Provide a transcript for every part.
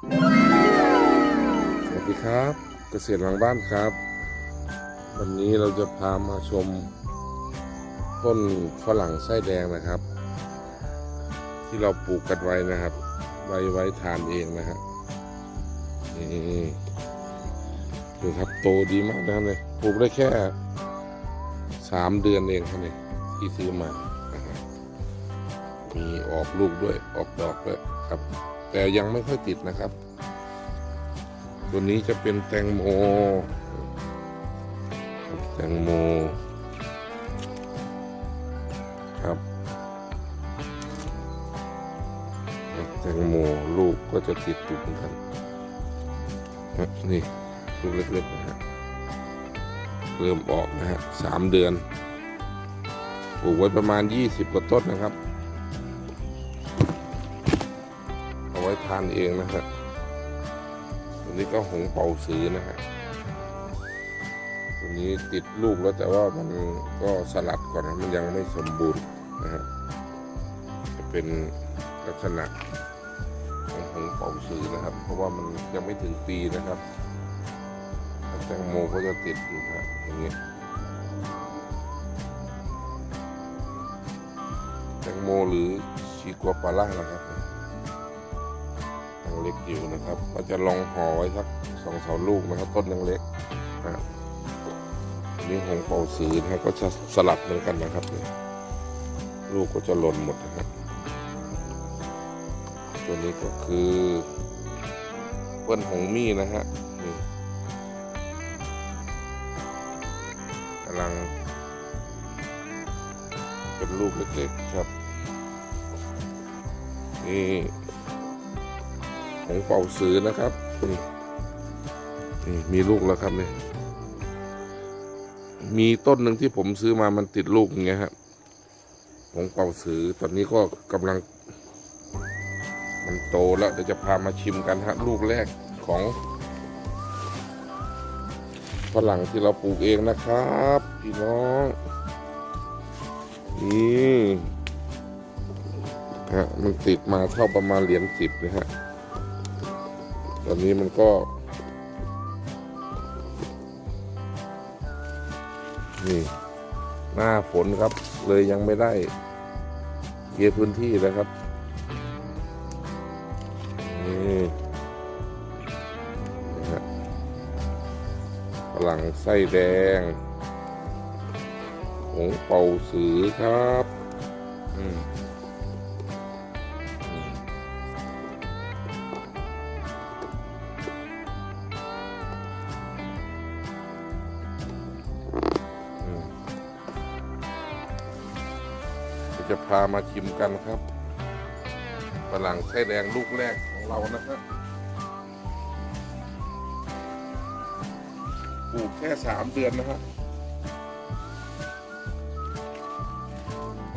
สวัสดีครับ เกษตรหลังบ้านครับ วันนี้เราจะพามาชม ต้นฝรั่งไส้แดงนะครับ ที่เราปลูกกันไว้นะครับ ไว้ไว้ทานเองนะฮะนี่ดูครับโตดีมากนะครับเลยปลูกได้แค่สามเดือนเองครับเนี่ยที่ซื้อมานะมีออกลูกด้วยออกดอกด้วยครับ แต่ยังไม่ค่อยติดนะครับ ตัวนี้จะเป็นแตงโม แตงโมครับแตงโมลูกก็จะติดอยู่เหมือนกันนี่ลูกเล็กๆนะฮะเริ่มออกนะฮะสามเดือนปลูกไว้ประมาณยี่สิบกว่าต้นนะครับ ทานเองนะครับตัวนี้ก็หงเป่าซื้อนะฮะตัวนี้ติดลูกแล้วแต่ว่ามันก็สลัดก่อนนะมันยังไม่สมบูรณ์นะฮะจะเป็นลักษณะของหงเป่าซื้อนะครับ เพราะว่ามันยังไม่ถึงปีนะครับแตงโมก็จะติดอยู่นะอย่างเงี้ยแตงโมหรือชีกัวปลาล่านะครับ ยังเล็กอยู่นะครับ ก็จะลองห่อไว้สักสองสามลูกนะครับ ต้นยังเล็กนะครับอันนี้หงเป่าสือนะครับก็จะสลับเหมือนกันนะครับเนี่ยลูกก็จะหล่นหมดนะครับตัวนี้ก็คือเปิ้ลหงมี่นะฮะนี่กำลัง เป็นลูกเล็กๆครับนี่ ของเป่าซื้อนะครับนี่นี่มีลูกแล้วครับเนี่ยมีต้นหนึ่งที่ผมซื้อมามันติดลูกอย่างเงี้ยครับของเป่าซื้อตอนนี้ก็กำลัง มันโตแล้วเดี๋ยวจะพามาชิมกันฮะลูกแรกของฝรั่งที่เราปลูกเองนะครับ พี่น้องนี่ฮะมันติดมาเท่าประมาณเหรียญสิบนะฮะ อนนี้มันก็ นี่ หน้าฝนครับ เลยยังไม่ได้เคลียร์พื้นที่นะครับนี่นะฮะฝรั่งไส้แดงหงเป่าสือครับ อืม จะพามาชิมกันครับฝรั่งไส้แดงลูกแรกของเรานะครับปลูกแค่สามเดือนนะฮะ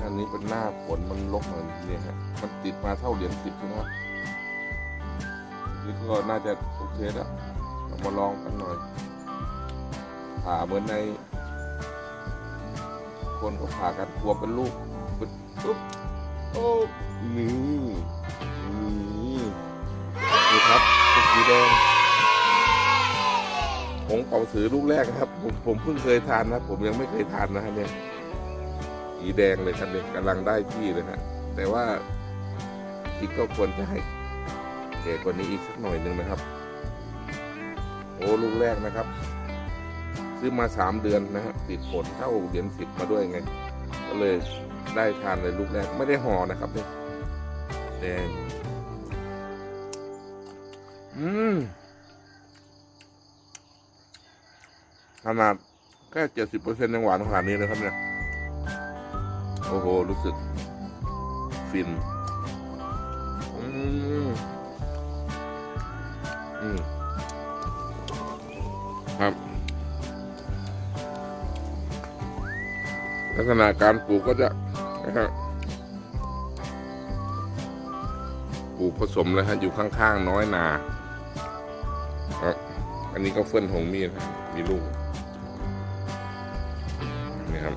อันนี้เป็นหน้าฝนมันลกเหมือนเนี่ยฮะ มันติดมาเท่าเหรียญสิบนะครับนี่ก็น่าจะโอเคแล้วเรามาลองกันหน่อยผ่าเหมือนใน คนก็ผ่ากันกลัวเป็นลูก ปึ๊บปุ๊บโอ้นี่นี่นี่ครับเป็สีแดงผงเป่าสือลูกแรกครับ ผมผมเพิ่งเคยทานนะผมยังไม่เคยทานนะฮะเนี่ยสีแดงเลยครับเนี่ยกำลังได้ที่เลยฮะแต่ว่าอีกก็ควรจะให้แก่กว่านี้อีกสักหน่อยหนึ่งนะครับ โอ้ลูกแรกนะครับ ซื้อมาสามเดือนนะฮะติดผลเท่าเหรียญสิบมาด้วยไง ก็เลย ได้ทานเลยลูกแรกไม่ได้ห่อนะครับเนี่ยแดงอืมขนาดแค่เจ็ดสิบเปอร์เซ็นต์ยังหวานขนาดนี้เลยครับเนี่ย โอ้โห รู้สึก ฟิน อืมอืมครับลักษณะการปลูกก็จะ นะฮะปลูกผสมเลยฮะอยู่ข้างๆน้อยนาครับอันนี้ก็เฟื่อนหงมีดครับมีลูกนี่ครับ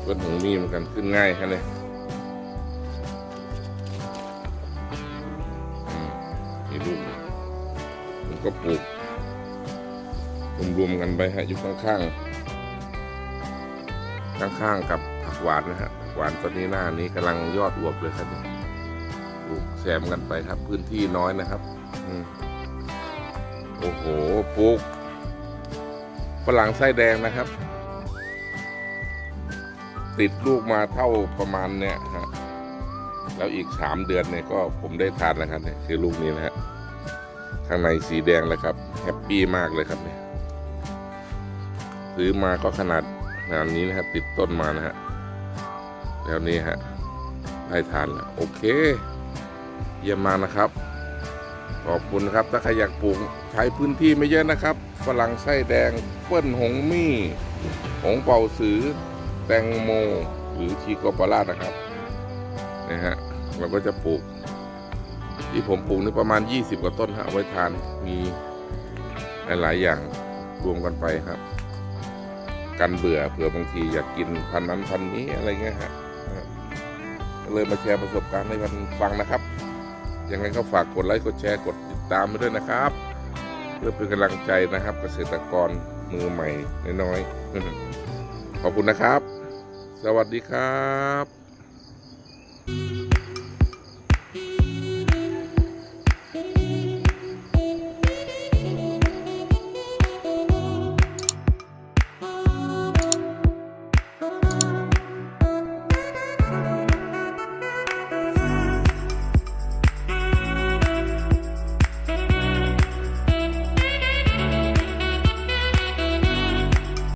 เฟื่อนหงมีเหมือนกันขึ้นง่ายฮะเลยมีลูกผมก็ปลูกรวมๆกันไปฮะอยู่ข้างๆ ข้างๆกับผักหวานนะฮะผักหวานตอนนี้หน้านี้กำลังยอดอวบเลยครับเนี่ยปลูกแซมกันไปครับ พื้นที่น้อยนะครับอืโอ้โหปลูกฝรั่งไส้แดงนะครับ ติดลูกมาเท่าประมาณเนี่ยฮะแล้วอีกสามเดือนเนี่ยก็ผมได้ทานนะครับเนี่ยคือลูกนี้นะฮะข้างในสีแดงเลยครับแฮปปี้มากเลยครับเนี่ยซื้อมาก็ขนาด ขนาดนี้นะครับติดต้นมานะฮะแล้วนี่ฮะได้ทานแล้วโอเค เยี่ยมมากนะครับ ขอบคุณครับถ้าใครอยากปลูกใช้พื้นที่ไม่เยอะนะครับฝรั่งไส้แดงเปิ้ลหงมี่หงเป่าสือ แตงโม หรือชีโกปารานะครับนะฮะเราก็จะปลูก ที่ผมปลูกนี่ประมาณ 20 กว่าต้นฮะไว้ทานมีหลายๆอย่างรวมกันไปครับ กันเบื่อเผื่อบางทีอยากกินพันนั้นพันนี้อะไรเงี้ยฮะเลยมาแชร์ประสบการณ์ให้มันฟังนะครับ ยังไงก็ฝากกดไลค์กดแชร์กดติดตามไปด้วยนะครับ เพื่อเป็นกำลังใจนะครับ เกษตรกรมือใหม่น้อยๆขอบคุณนะครับ สวัสดีครับ